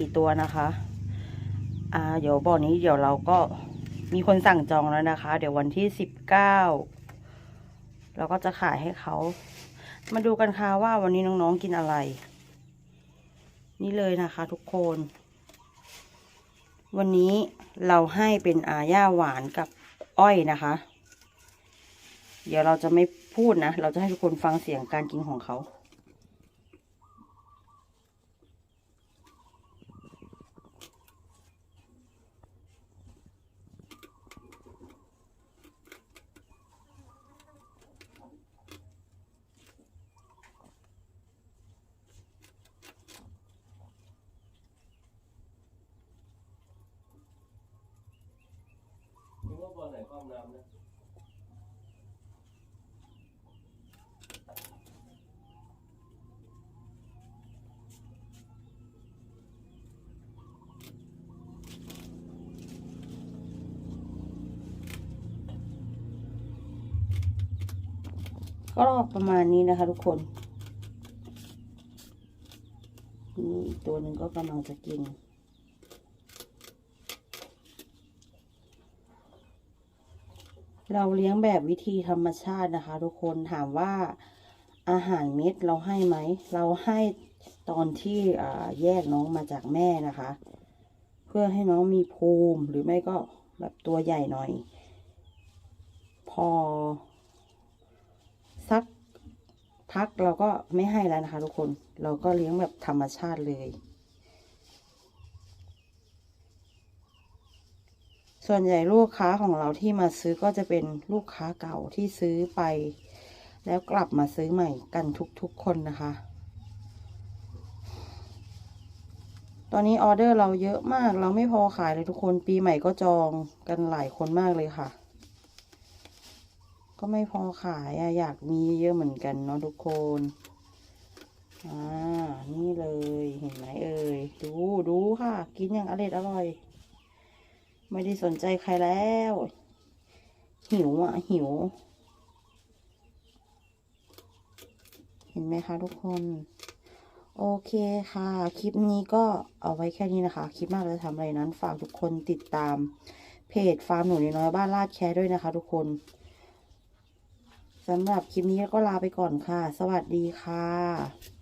กี่ตัวนะคะอ่าเดี๋ยวบ่อนี้เดี๋ยวเราก็มีคนสั่งจองแล้วนะคะ เดี๋ยววันที่สิบเก้าเราก็จะขายให้เขา มาดูกันค่ะว่าวันนี้น้องๆกินอะไร นี่เลยนะคะทุกคน วันนี้เราให้เป็นอาย่าหวานกับอ้อยนะคะ เดี๋ยวเราจะไม่พูดนะ เราจะให้ทุกคนฟังเสียงการกินของเขา นึ กว่าบอลไหนความน้ำนะก็ประมาณนี้นะคะทุกคนนี่ตัวหนึ่งก็กำลังจะกิน เราเลี้ยงแบบวิธีธรรมชาตินะคะ ทุกคนถามว่าอาหารเม็ดเราให้ไหม เราให้ตอนที่แยกน้องมาจากแม่นะคะ เพื่อให้น้องมีภูมิหรือไม่ก็แบบตัวใหญ่หน่อย พอ สักพักเราก็ไม่ให้แล้วนะคะ ทุกคนเราก็เลี้ยงแบบธรรมชาติเลย ส่วนใหญ่ลูกค้าของเราที่มาซื้อก็จะเป็นลูกค้าเก่าที่ซื้อไป แล้วกลับมาซื้อใหม่กันทุกๆคนนะคะ ตอนนี้ออเดอร์เราเยอะมากเราไม่พอขายเลยทุกคนปีใหม่ก็จองกันหลายคนมากเลยค่ะ ก็ไม่พอขายอะอยากมีเยอะเหมือนกันเนาะทุกคนอ่านี่เลยเห็นไหมเอ่ยดูดูค่ะ กินอย่างอร่อยอร่อย ไม่ได้สนใจใครแล้ว หิวอะ หิว เห็นไหมคะทุกคน โอเคค่ะ คลิปนี้ก็เอาไว้แค่นี้นะคะ คลิปหน้าเราจะทำอะไรนั้น ฝากทุกคนติดตาม เพจฟาร์มหนูน้อยบ้านลาดแคร์ด้วยนะคะทุกคนสำหรับคลิปนี้ก็ลาไปก่อนค่ะ สวัสดีค่ะ